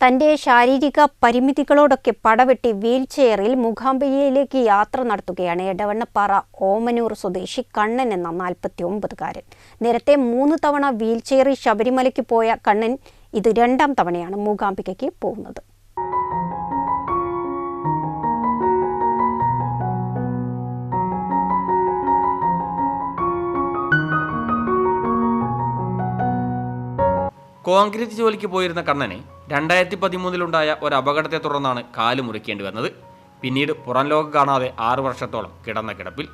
തന്റെ ശാരീരിക പരിമിതികളോടൊക്കെ പടവെട്ടി വീൽചെയറിൽ ചെയറിൽ മൂകാംബികയിലേക്ക് യാത്ര നടത്തുകയാണ് എടവണ്ണപ്പാറ ഓമനൂർ സ്വദേശി കണ്ണൻ എന്ന നാൽപ്പത്തി ഒമ്പതുകാരൻ നേരത്തെ മൂന്ന് തവണ വീൽ ചെയറിൽ ശബരിമലയ്ക്ക് പോയ കണ്ണൻ ഇത് രണ്ടാം തവണയാണ് മൂകാംബികയ്ക്ക് പോകുന്നത്. കോൺക്രീറ്റ് ജോലിക്ക് പോയിരുന്ന കണ്ണന് രണ്ടായിരത്തി പതിമൂന്നിലുണ്ടായ ഒരു അപകടത്തെ തുടർന്നാണ് കാൽ മുറിക്കേണ്ടി വന്നത്. പിന്നീട് പുറം ലോകം കാണാതെ ആറു വർഷത്തോളം കിടന്ന കിടപ്പിൽ.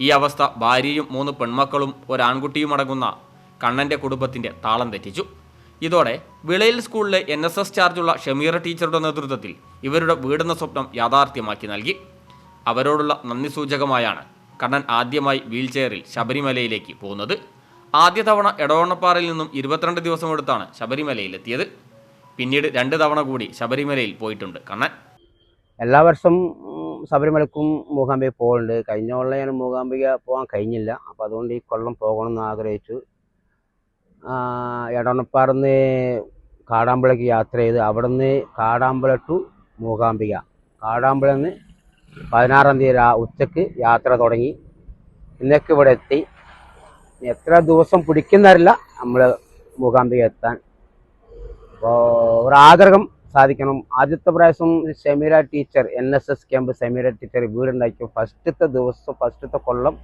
ഈ അവസ്ഥ ഭാര്യയും മൂന്ന് പെൺമക്കളും ഒരാൺകുട്ടിയും അടങ്ങുന്ന കണ്ണന്റെ കുടുംബത്തിന്റെ താളം തെറ്റിച്ചു. ഇതോടെ വിളയിൽ സ്കൂളിലെ എൻ എസ് എസ് ചാർജുള്ള ഷമീറ ടീച്ചറുടെ നേതൃത്വത്തിൽ ഇവരുടെ വീടെന്ന സ്വപ്നം യാഥാർത്ഥ്യമാക്കി നൽകി. അവരോടുള്ള നന്ദി സൂചകമായാണ് കണ്ണൻ ആദ്യമായി വീൽചെയറിൽ ശബരിമലയിലേക്ക് പോകുന്നത്. ആദ്യ തവണ എടവണ്ണപ്പാറയിൽ നിന്നും ഇരുപത്തിരണ്ട് ദിവസം എടുത്താണ് ശബരിമലയിലെത്തിയത്. പിന്നീട് രണ്ട് തവണ കൂടി ശബരിമലയിൽ പോയിട്ടുണ്ട്. കണ്ണൻ? എല്ലാ വർഷവും ശബരിമലക്കും മൂകാംബിക പോകുന്നുണ്ട് കഴിഞ്ഞ കൊല്ലം ഞാൻ മൂകാംബിക പോകാൻ കഴിഞ്ഞില്ല. അപ്പോൾ അതുകൊണ്ട് ഈ കൊല്ലം പോകണമെന്ന് ആഗ്രഹിച്ചു. എടവണ്ണപ്പാറന്ന് കാടാമ്പുഴയ്ക്ക് യാത്ര ചെയ്ത് അവിടെ നിന്ന് കാടാമ്പുഴ ടു മൂകാംബിക. കാടാമ്പുഴ നിന്ന് പതിനാറാം തീയതി ഉച്ചയ്ക്ക് യാത്ര തുടങ്ങി. ഇന്നേക്ക് ഇവിടെ എത്തി. എത്ര ദിവസം പിടിക്കുന്നറില്ല നമ്മൾ മൂകാംബിക എത്താൻ അപ്പോൾ ആഗ്രഹം സാധിക്കണം. ആദ്യത്തെ പ്രാവശ്യം Sameera teacher N S S camp Sameera teacher വീടുണ്ടാക്കി ഫസ്റ്റത്തെ ദിവസം ഫസ്റ്റത്തെ കൊല്ലം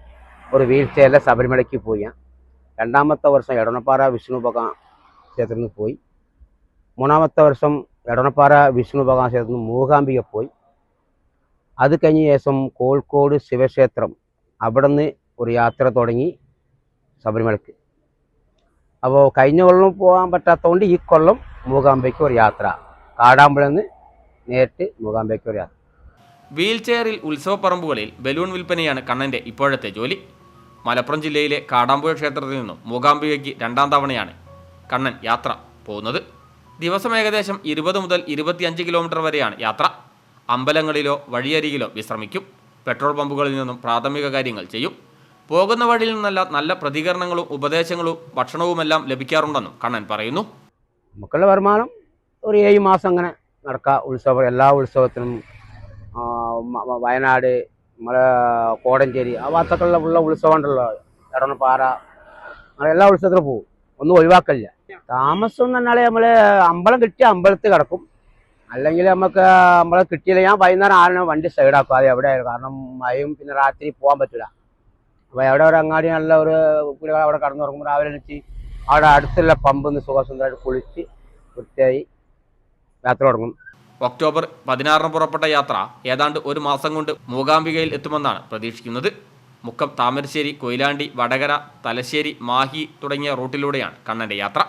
ഒരു വീൽ ചെയറിലെ ശബരിമലയ്ക്ക് പോയി. രണ്ടാമത്തെ വർഷം എടണപ്പാറ വിഷ്ണു ഭഗവാൻ ക്ഷേത്രത്തിൽ പോയി. മൂന്നാമത്തെ വർഷം എടണപ്പാറ വിഷ്ണു ഭഗവാൻ ക്ഷേത്രത്തിൽ മൂകാംബിക പോയി. അത് കഴിഞ്ഞ ശേഷം കോഴിക്കോട് ശിവക്ഷേത്രം അവിടെ നിന്ന് ഒരു യാത്ര തുടങ്ങി ശബരിമലയ്ക്ക്. അപ്പോൾ കഴിഞ്ഞ കൊല്ലം പോകാൻ പറ്റാത്തതുകൊണ്ട് ഈ കൊല്ലം മൂകാംബയ്ക്ക് ഒരു യാത്ര. കാടാമ്പുഴ നിന്ന് നേരിട്ട് മൂകാംബയ്ക്ക് ഒരു യാത്ര. വീൽ ചെയറിൽ ഉത്സവപ്പറമ്പുകളിൽ ബലൂൺ വിൽപ്പനയാണ് കണ്ണന്റെ ഇപ്പോഴത്തെ ജോലി. മലപ്പുറം ജില്ലയിലെ കാടാമ്പുഴ ക്ഷേത്രത്തിൽ നിന്നും മൂകാംബികയ്ക്ക് രണ്ടാം തവണയാണ് കണ്ണൻ യാത്ര പോകുന്നത്. ദിവസം ഏകദേശം ഇരുപത് മുതൽ ഇരുപത്തിയഞ്ച് കിലോമീറ്റർ വരെയാണ് യാത്ര. അമ്പലങ്ങളിലോ വഴിയരികിലോ വിശ്രമിക്കും. പെട്രോൾ പമ്പുകളിൽ നിന്നും പ്രാഥമിക കാര്യങ്ങൾ ചെയ്യും. പോകുന്ന വഴിയിൽ നിന്നല്ല നല്ല പ്രതികരണങ്ങളും ഉപദേശങ്ങളും ഭക്ഷണവുമെല്ലാം ലഭിക്കാറുണ്ടെന്നും കണ്ണൻ പറയുന്നു. നമുക്കുള്ള വരുമാനം ഒരു ഏഴ് മാസം അങ്ങനെ നടക്കുക ഉത്സവം എല്ലാ ഉത്സവത്തിനും. വയനാട് നമ്മളെ കോടഞ്ചേരി ആ ഭാഗത്തൊക്കെയുള്ള ഉള്ള ഉത്സവം ഉണ്ടല്ലോ എടണപ്പാറ അങ്ങനെ എല്ലാ ഉത്സവത്തിനും പോകും ഒന്നും ഒഴിവാക്കലില്ല. താമസം എന്ന് പറഞ്ഞാൽ നമ്മൾ അമ്പലം കിട്ടിയ അമ്പലത്തിൽ കിടക്കും. അല്ലെങ്കിൽ നമുക്ക് അമ്പലം കിട്ടിയില്ല. ഞാൻ വൈകുന്നേരം ആരണ വണ്ടി സൈഡാക്കും അത് എവിടെ? കാരണം മഴയും പിന്നെ രാത്രി പോകാൻ പറ്റില്ല അപ്പോൾ എവിടെ ഒരു അങ്ങാടി നല്ല ഒരു കുട്ടികൾ അവിടെ കടന്നു തുടങ്ങുമ്പോൾ രാവിലെ എണീച്ച് അവിടെ അടുത്തുള്ള പമ്പ് ഒന്ന് സുഖസുന്ദരമായിട്ട് കുളിച്ച് വൃത്തിയായി യാത്ര തുടങ്ങും. ഒക്ടോബർ പതിനാറിന് പുറപ്പെട്ട യാത്ര ഏതാണ്ട് ഒരു മാസം കൊണ്ട് മൂകാംബികയിൽ എത്തുമെന്നാണ് പ്രതീക്ഷിക്കുന്നത്. മുക്കം താമരശ്ശേരി കൊയിലാണ്ടി വടകര തലശ്ശേരി മാഹി തുടങ്ങിയ റൂട്ടിലൂടെയാണ് കണ്ണന്റെ യാത്ര.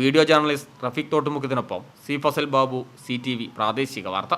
വീഡിയോ ജേർണലിസ്റ്റ് റഫീഖ് തോട്ടുമുഖത്തിനൊപ്പം സി ഫസൽ ബാബു സി പ്രാദേശിക വാർത്ത.